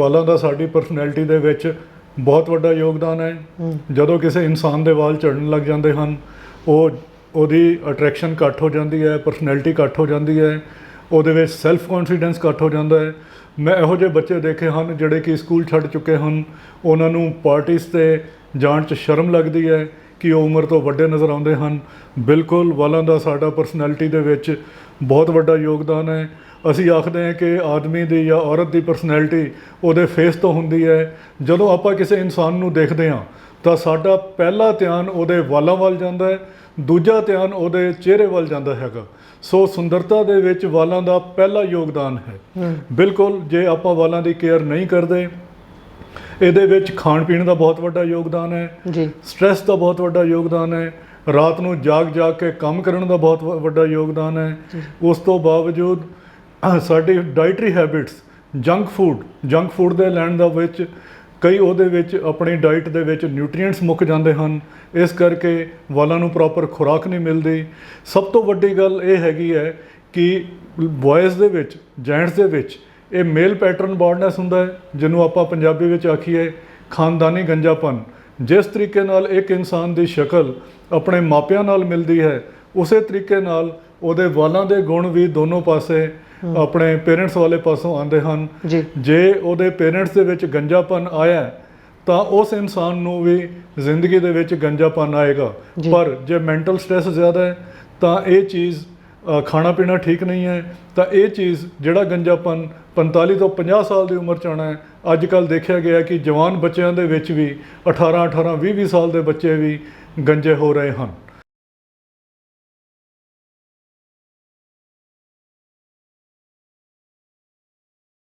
ਵਾਲਾਂ ਦਾ ਸਾਡੀ ਪਰਸਨੈਲਿਟੀ ਦੇ ਵਿੱਚ ਬਹੁਤ ਵੱਡਾ ਯੋਗਦਾਨ ਹੈ। ਜਦੋਂ ਕਿਸੇ ਇਨਸਾਨ ਦੇ ਵਾਲ ਝੜਨ ਲੱਗ ਜਾਂਦੇ ਹਨ ਉਹ ਉਹਦੀ ਅਟਰੈਕਸ਼ਨ ਘੱਟ ਹੋ ਜਾਂਦੀ ਹੈ ਪਰਸਨੈਲਿਟੀ ਘੱਟ ਹੋ ਜਾਂਦੀ ਹੈ ਉਹਦੇ ਵਿੱਚ ਸੈਲਫ ਕੌਨਫੀਡੈਂਸ ਘੱਟ ਹੋ ਜਾਂਦਾ ਹੈ। ਮੈਂ ਇਹੋ ਜਿਹੇ ਬੱਚੇ ਦੇਖੇ ਹਨ ਜਿਹੜੇ ਕਿ ਸਕੂਲ ਛੱਡ ਚੁੱਕੇ ਹਨ। ਉਹਨਾਂ ਨੂੰ ਪਾਰਟੀਆਂ ਤੇ ਜਾਣ 'ਚ ਸ਼ਰਮ ਲੱਗਦੀ ਹੈ। ਕਿ ਉਹ ਉਮਰ ਤੋਂ ਵੱਡੇ ਨਜ਼ਰ ਆਉਂਦੇ ਹਨ। ਬਿਲਕੁਲ ਵਾਲਾਂ ਦਾ ਸਾਡਾ ਪਰਸਨੈਲਿਟੀ ਦੇ ਵਿੱਚ ਬਹੁਤ ਵੱਡਾ ਯੋਗਦਾਨ ਹੈ। ਅਸੀਂ ਆਖਦੇ ਹਾਂ ਕਿ ਆਦਮੀ ਦੀ ਜਾਂ ਔਰਤ ਦੀ ਪਰਸਨੈਲਿਟੀ ਉਹਦੇ ਫੇਸ ਤੋਂ ਹੁੰਦੀ ਹੈ। ਜਦੋਂ ਆਪਾਂ ਕਿਸੇ ਇਨਸਾਨ ਨੂੰ ਦੇਖਦੇ ਹਾਂ ਤਾਂ ਸਾਡਾ ਪਹਿਲਾ ਧਿਆਨ ਉਹਦੇ ਵਾਲਾਂ ਵੱਲ ਜਾਂਦਾ ਹੈ। ਦੂਜਾ ਧਿਆਨ ਉਹਦੇ ਚਿਹਰੇ ਵੱਲ ਜਾਂਦਾ ਹੈਗਾ। ਸੋ ਸੁੰਦਰਤਾ ਦੇ ਵਿੱਚ ਵਾਲਾਂ ਦਾ ਪਹਿਲਾ ਯੋਗਦਾਨ ਹੈ। ਬਿਲਕੁਲ ਜੇ ਆਪਾਂ ਵਾਲਾਂ ਦੀ ਕੇਅਰ ਨਹੀਂ ਕਰਦੇ ਇਹਦੇ ਵਿੱਚ ਖਾਣ ਪੀਣ ਦਾ ਬਹੁਤ ਵੱਡਾ ਯੋਗਦਾਨ ਹੈ। ਜੀ। ਸਟ੍ਰੈਸ ਦਾ ਬਹੁਤ ਵੱਡਾ ਯੋਗਦਾਨ ਹੈ। ਰਾਤ ਨੂੰ ਜਾਗ ਜਾਗ ਕੇ ਕੰਮ ਕਰਨ ਦਾ ਬਹੁਤ ਵੱਡਾ ਯੋਗਦਾਨ ਹੈ। ਉਸ ਤੋਂ ਬਾਵਜੂਦ ਸਾਡੀ dietary habits junk food junk food ਦੇ ਲੈਣ ਦਾ ਵਿੱਚ ਕਈ ਉਹਦੇ ਵਿੱਚ ਆਪਣੀ ਡਾਈਟ ਦੇ ਵਿੱਚ ਨਿਊਟ੍ਰੀਐਂਟਸ ਮੁੱਕ ਜਾਂਦੇ ਹਨ। ਇਸ ਕਰਕੇ ਵਾਲਾਂ ਨੂੰ ਪ੍ਰੋਪਰ ਖੁਰਾਕ ਨਹੀਂ ਮਿਲਦੀ। ਸਭ ਤੋਂ ਵੱਡੀ ਗੱਲ ਇਹ ਹੈਗੀ ਹੈ ਕਿ ਬॉयਜ਼ ਦੇ ਵਿੱਚ ਜੈਂਟਸ ਦੇ ਵਿੱਚ ਇਹ ਮੇਲ ਪੈਟਰਨ ਬਾਰਡਨੈਸ ਹੁੰਦਾ ਹੈ ਜਿਹਨੂੰ ਆਪਾਂ ਪੰਜਾਬੀ ਵਿੱਚ ਆਖੀਏ ਖਾਨਦਾਨੀ ਗੰਜਾਪਨ। ਜਿਸ ਤਰੀਕੇ ਨਾਲ ਇੱਕ ਇਨਸਾਨ ਦੀ ਸ਼ਕਲ ਆਪਣੇ ਮਾਪਿਆਂ ਨਾਲ ਮਿਲਦੀ ਹੈ ਉਸੇ ਤਰੀਕੇ ਨਾਲ ਉਹਦੇ ਵਾਲਾਂ ਦੇ ਗੁਣ ਵੀ ਦੋਨੋਂ ਪਾਸੇ ਆਪਣੇ ਪੇਰੈਂਟਸ ਵਾਲੇ ਪਾਸੋਂ ਆਉਂਦੇ ਹਨ। ਜੀ। ਉਹਦੇ ਪੇਰੈਂਟਸ ਦੇ ਵਿੱਚ ਗੰਜਾਪਨ ਆਇਆ ਤਾਂ ਉਸ ਇਨਸਾਨ ਨੂੰ ਵੀ ਜ਼ਿੰਦਗੀ ਦੇ ਵਿੱਚ ਗੰਜਾਪਨ ਆਏਗਾ। ਪਰ ਜੇ ਮੈਂਟਲ ਸਟ੍ਰੈਸ ਜ਼ਿਆਦਾ ਹੈ ਤਾਂ ਇਹ ਚੀਜ਼ ਖਾਣਾ ਪੀਣਾ ਠੀਕ ਨਹੀਂ ਹੈ, ਤਾਂ ਇਹ ਚੀਜ਼ ਜਿਹੜਾ ਗੰਜਾਪਨ 45 ਤੋਂ 50 ਸਾਲ ਦੀ ਉਮਰ ਚ ਆਉਣਾ ਹੈ ਅੱਜ ਕੱਲ ਦੇਖਿਆ ਗਿਆ ਕਿ ਜਵਾਨ ਬੱਚਿਆਂ ਦੇ ਵਿੱਚ ਵੀ 18 18 20 20 ਸਾਲ ਦੇ ਬੱਚੇ ਵੀ ਗੰਜੇ ਹੋ ਰਹੇ ਹਨ।